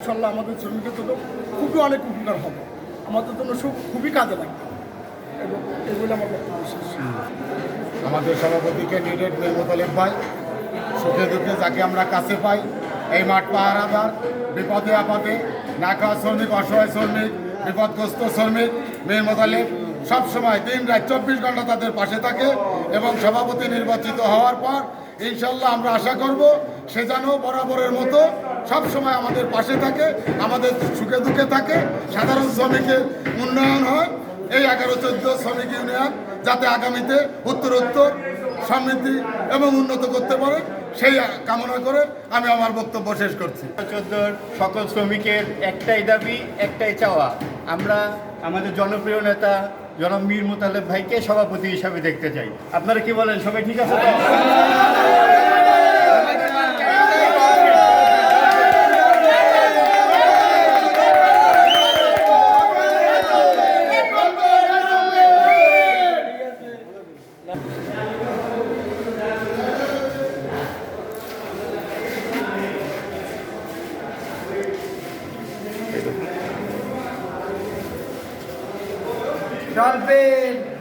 ইনশাল্লাহ আমাদের শ্রমিকের জন্য খুবই অনেক উপকার হবে। আমাদের জন্য সব খুবই কাজে লাগবে। এবং এগুলো আমার আমাদের সভাপতি ক্যান্ডিডেট মেহমুদ ভাই। সুখে দুঃখে যাকে আমরা কাছে পাই, এই মাঠ পাহারাদার, বিপদে আপদে না খাওয়া শ্রমিক, অসহায় শ্রমিক, বিপদগ্রস্ত শ্রমিক, মেহমুদ আলিম সবসময় দিন রাত চব্বিশ ঘণ্টা তাদের পাশে থাকে এবং সভাপতি নির্বাচিত হওয়ার পর ইনশাল্লাহ আমরা আশা করব সে যেন বরাবরের মতো সবসময় আমাদের পাশে থাকে, আমাদের সুখে দুঃখে থাকে, সাধারণ শ্রমিকের উন্নয়ন হয়। এই এগারো চোদ্দ শ্রমিক ইউনিয়ন যাতে আগামীতে উত্তর উত্তর সমৃদ্ধি এবং উন্নত করতে পারে, সেই কামনা করে আমি আমার বক্তব্য শেষ করছি। চোদ্দোর সকল শ্রমিকের একটাই দাবি, একটাই চাওয়া। আমরা আমাদের জনপ্রিয় নেতা জনাব মীর মোতালেব ভাইকে সভাপতি হিসাবে দেখতে চাই। আপনারা কি বলেন? সবাই ঠিক আছে Dolphin!